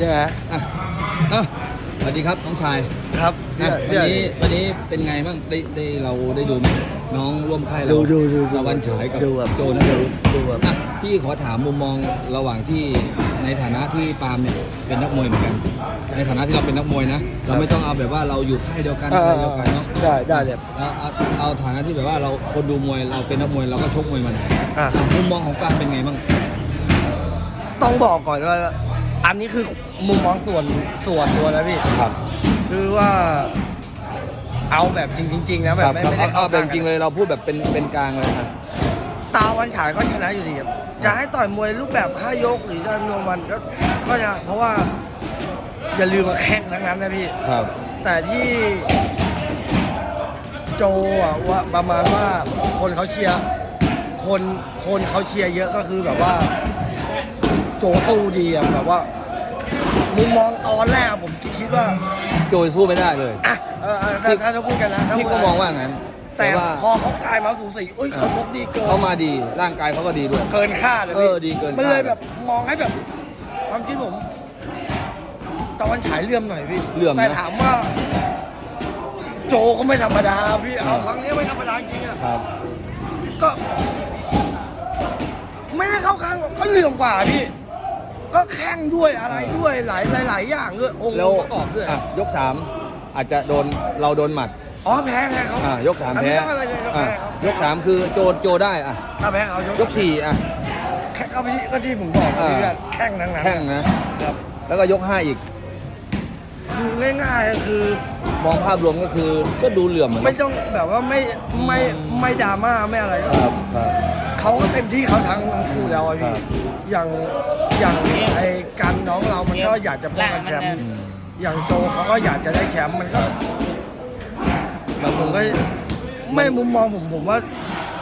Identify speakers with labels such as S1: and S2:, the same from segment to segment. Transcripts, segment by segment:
S1: ใช่ไหม
S2: อะอะสวัสดีครับน้องชาย
S1: ครับ
S2: อะวัน
S1: เย
S2: นี้วันนี้เป็นไงบ้างได้ได้เราได้ดูไหมน้องร่วมค่ายเรา
S1: ดูดูดูดู
S2: ตะวันฉายกับ
S1: ดูครับ
S2: โจนะ
S1: ดูดูครับ
S2: อะพี่ขอถามมุมมองระหว่างที่ในฐานะที่ปาล์มเนี่ยเป็นนักมวยเหมือนกัน ในฐานะที่เราเป็นนักมวยนะ เราไม่ต้องเอาแบบว่าเราอยู่ค่ายเดียวกันค่ายเดียวกันเนาะ
S1: ได้ได้เลย
S2: เอาเอาเอาฐานะที่แบบว่าเราคนดูมวยเราเป็นนักมวยเราก็ชกมวยมาไหน
S1: อะ
S2: มุมมองของปาล์มเป็นไงบ้าง
S1: ต้องบอกก่อนว่า อันนี้คือมุมมองส่วนส่วนตัวนะพี่
S2: ครับ
S1: คือว่าเอาแบบจริงๆนะแบบไม่ไม่ได้
S2: เอา
S1: เข้า
S2: เอาแบบ
S1: ข้าง
S2: จริง
S1: กัน
S2: เลยเราพูดแบบเป็นเป็นกลางเลยนะ
S1: ตาวันฉายก็ชนะอยู่ดีครับจะให้ต่อยมวยรูปแบบห้ายกหรือจะนวมวันก็ก็จะเพราะว่า อย่าลืมมาแข่งทั้งนั้นนะพี่
S2: ครับ
S1: แต่ที่โจอะว่าประมาณว่าคนเขาเชียร์คนคนเขาเชียร์เยอะก็คือแบบว่า โจสู้ดีอะแบบว่ามุมมองตอนแรกอะผมคิดว่า
S2: โจยสู้ไม่ได้เลย
S1: อะเออเออถ้าถ้าถ้าพูดกันนะถ้า
S2: พี่
S1: พูด
S2: ก็
S1: กัน
S2: มองว่างั้น
S1: แต่
S2: ว่า
S1: พอเขากลายมาสูสีอุ้ยเขาชกดีเกิน
S2: เขามาดีร่างกายเขาก็ดีด้วย
S1: เกินคาดเลย
S2: เอ
S1: พี่
S2: อดีเกิน
S1: มันเลย
S2: คาด
S1: แบบมองให้แบบความคิดผมตะวันฉายเลื่อมหน่อยพี่
S2: เลื่อมนะ
S1: แต่ถามว่า โจก็ไม่ธรรมดาพี่เอาครั้งนี้ไม่ธรรมดาจริงอะ
S2: ครับ
S1: ก็ ไม่ได้เข้าข้างก็เหลื่อมกว่าพี่ ก็แข้งด้วยอะไรด้วยหลายหลายหลายอย่างด้วยองค์
S2: แล้ว
S1: ประกอบด้วย
S2: อะยกสามอาจจะโดนเราโดนหมัด
S1: อ๋อแพ้แพ้เขา
S2: อะยกสาม
S1: อะ
S2: แพ้
S1: ไม่ต้องอะไรเลยก็
S2: อะ
S1: แพ้เขา
S2: ยกสามคือโจโจได้อะ
S1: ถ้าแพ้เขาย
S2: ย
S1: ก
S2: กสี่อะ
S1: แค่ก็ที่ก็ที่ผมบอก
S2: อ่า
S1: พี่ว่าแข้งทั้งนั้น
S2: แข้งนะ
S1: ครับ
S2: แล้วก็ยกห้าอีก
S1: คือง่ายๆก็คือ
S2: มองภาพรวมก็คือก็ดูเหลื่อมเหมือน
S1: ไม่ต้องแบบว่าไม่ไม่ไม่ดราม่าไม่อะไรก็
S2: ครับครับ
S1: เขาก็เต็มที่เขาทั้งทั้งคู่แล้วอะ
S2: ครั
S1: พี่
S2: บ
S1: อย่างอย่างไอ้การน้องเรามันก็อยากจะป้องกันแชมป์
S2: อืม
S1: อย่างโจเขาก็อยากจะได้แชมป์มันก็ผมก็ไม่มุมมองผมผมว่า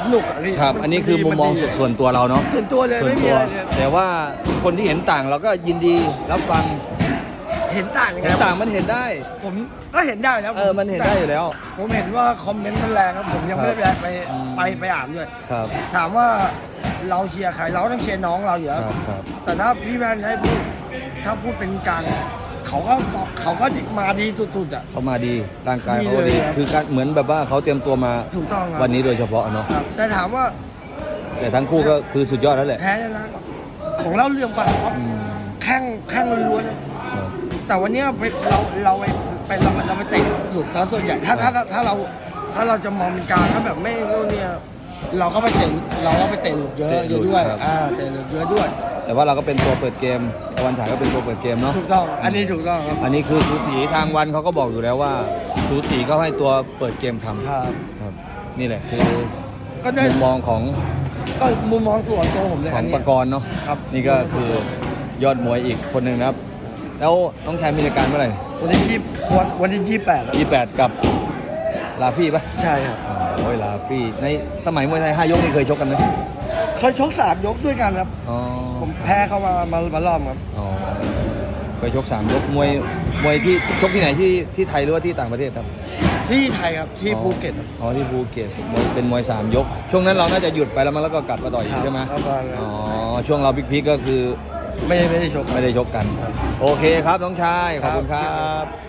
S1: สนุกอะพี่
S2: ครับ อันนี้คือมุมมอง
S1: ดี
S2: ส่วนตัวเราเนาะ
S1: ส่วนตัวเลย
S2: ส่วน
S1: ไม่มี
S2: ตัว
S1: อะไรเลย
S2: แต่ว่าคนที่เห็นต่างเราก็ยินดีรับฟัง
S1: เห็นต่างยังไง
S2: เห็นต่างมันเห็นได้
S1: ผมก็เห็นได้แล้ว
S2: เออมันเห็นได้อยู่แล้ว
S1: ผมเห็นว่าคอมเมนต์มันแรงครับผมยังไม่ได้ไป
S2: อืม
S1: ไปไปอ่านด้วย
S2: ครับ
S1: ถามว่า เราเชียร์ใครเราต้องเชียร์น้องเราอยู่
S2: ค
S1: แล้ว
S2: รับครับ
S1: แต่ถ้าพี่แมนให้พูดถ้าพูดเป็นกลางเขาก็เขาก็มาดีสุดๆอะ
S2: เขามาดีร่างกายเขาก็
S1: ดี
S2: ดี
S1: เลยครับ
S2: คือการเหมือนแบบว่าเขาเตรียมตัวมา
S1: ถูกต้องครับ
S2: วันนี้โดยเฉพาะเนาะ
S1: ครับแต่ถามว่า
S2: แต่ทั้งคู่ก็คือสุดยอดแล้วแหละ
S1: แพ้ชนะของเราเรื่องปะครับ
S2: อืม
S1: แข้งแข้งล้วนๆนะ ครับ แต่วันเนี้ยไปเราเราไปไปเราเราไปเตะหลุดซะส่วนใหญ่ถ้าถ้าถ้าถ้าเราถ้าเราจะมองเป็นกลางก็แบบไม่รู้เนี่ย เราก็ไปเตะเราก็ไปเตะหลุดเยอะเยอะด้วย อ่าเตะหลุดเยอะด้วย
S2: แต่ว่าเราก็เป็นตัวเปิดเกมตะวันฉายก็เป็นตัวเปิดเกมเนาะ
S1: ถูกต้อง อันนี้ถูกต้องครับ
S2: อันนี้คือสูสีทางวันเขาก็บอกอยู่แล้วว่าสูสีเขาให้ตัวเปิดเกมทำ
S1: ครับ
S2: ครับ นี่แหละคือ
S1: ก็ได้
S2: มุมมองของ
S1: ก็มุมมองส่วนตัวผมเลย
S2: ขอ
S1: อั
S2: ง
S1: นนี้
S2: ประกรณ์เนาะ
S1: ครับ
S2: นี่ก็คือยอดมวยอีกคนหนึ่งนะครับ แล้วน้องแทนมีรายการเมื่อไหร่
S1: วันที่ยี่วันวันที่ยี่แปด
S2: ยี่แปดกับลาฟี่ปะ
S1: ใช่ครับ
S2: โอ้ยลาฟี่ในสมัยมวยไทยห้ายกนี่เคยชกกันไหม
S1: เคยชกสามยกด้วยกันครับ
S2: อ๋อ
S1: ผมแพ้เขามามามารอบครับ
S2: อ๋อเคยชกสามยกมวยมวยที่ชกที่ไหนที่ที่ไทยหรือว่าที่ต่างประเทศครับ
S1: ที่ไทยครับที่
S2: อ๋อ
S1: ภูเก็ตครับ
S2: อ๋อที่ภูเก็ตมวยเป็นมวยสามยก ช่วงนั้นเราน่าจะหยุดไปแล้วมันแล้วก็กลับมาต่อยอีกใช่ไหม
S1: ประมาณนั้น
S2: อ๋อช่วงเราพิกพิกก็คือ
S1: ไม่ไม่ได้ชก
S2: ไม่ได้ชกกัน
S1: ครับ
S2: โอเคครับน้องชายขอบคุณ
S1: ค
S2: ค
S1: รั
S2: รับบ